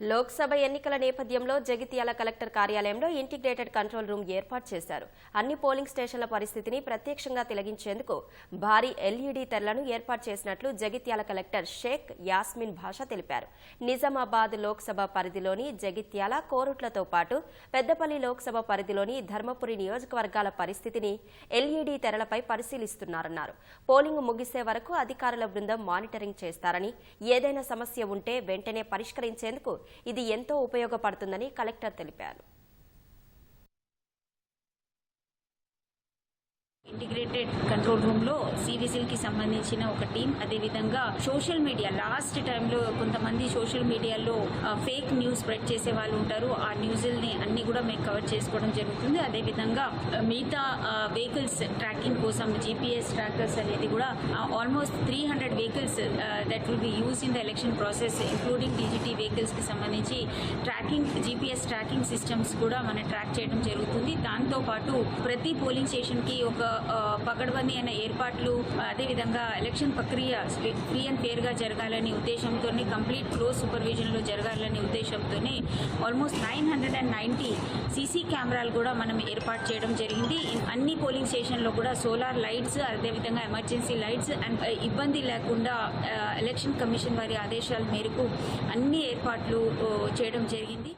లోక్సభ ఎన్నికల నేపథ్యంలో జగిత్యాల కలెక్టర్ కార్యాలయంలో ఇంటిగ్రేటెడ్ కంట్రోల్ రూమ్ ఏర్పాటు చేశారు. అన్ని పోలింగ్ స్టేషన్ల పరిస్థితిని ప్రత్యక్షంగా తిలగించేందుకు భారీ ఎల్ఈడీ తెరలను ఏర్పాటు చేసినట్లు జగిత్యాల కలెక్టర్ షేక్ యాస్మిన్ భాష తెలిపారు. నిజామాబాద్ లోక్సభ పరిధిలోని జగిత్యాల కోరుట్లతో పాటు పెద్దపల్లి లోక్సభ పరిధిలోని ధర్మపురి నియోజకవర్గాల పరిస్థితిని ఎల్ఈడీ తెరలపై పరిశీలిస్తున్నారన్నారు. పోలింగ్ ముగిసే వరకు అధికారుల బృందం మానిటరింగ్ చేస్తారని ఏదైనా సమస్య ఉంటే వెంటనే పరిష్కరించేందుకు ఇది ఎంతో ఉపయోగపడుతుందని కలెక్టర్ తెలిపారు. ఇంటిగ్రేటెడ్ కంట్రోల్ రూమ్లో సివిసిల్కి సంబంధించిన ఒక టీం అదేవిధంగా సోషల్ మీడియా లాస్ట్ టైంలో కొంతమంది సోషల్ మీడియాలో ఫేక్ న్యూస్ స్ప్రెడ్ చేసే వాళ్ళు ఉంటారు. ఆ న్యూస్ని అన్ని కూడా మేము కవర్ చేసుకోవడం జరుగుతుంది. అదేవిధంగా మిగతా వెహికల్స్ ట్రాకింగ్ కోసం జీపీఎస్ ట్రాకర్స్ అనేది కూడా almost three hundred vehicles that will be use in the election process including డిజిటీ వెహికల్స్కి సంబంధించి ట్రాకింగ్ జీపీఎస్ ట్రాకింగ్ సిస్టమ్స్ కూడా మనం ట్రాక్ చేయడం జరుగుతుంది. దాంతో పాటు ప్రతి పోలింగ్ స్టేషన్కి ఒక పకడ్బందీ అయిన ఏర్పాట్లు అదేవిధంగా ఎలక్షన్ ప్రక్రియ ఫ్రీ అండ్ ఫేర్గా జరగాలనే ఉద్దేశంతో కంప్లీట్ క్లోజ్ సూపర్విజన్లో జరగాలనే ఉద్దేశంతోనే almost nine hundred and ninety CC కెమెరాలు కూడా మనం ఏర్పాటు చేయడం జరిగింది. అన్ని పోలింగ్ స్టేషన్లో కూడా సోలార్ లైట్స్ అదేవిధంగా ఎమర్జెన్సీ లైట్స్ అండ్ ఇబ్బంది లేకుండా ఎలక్షన్ కమిషన్ వారి ఆదేశాల మేరకు అన్ని ఏర్పాట్లు చేయడం జరిగింది.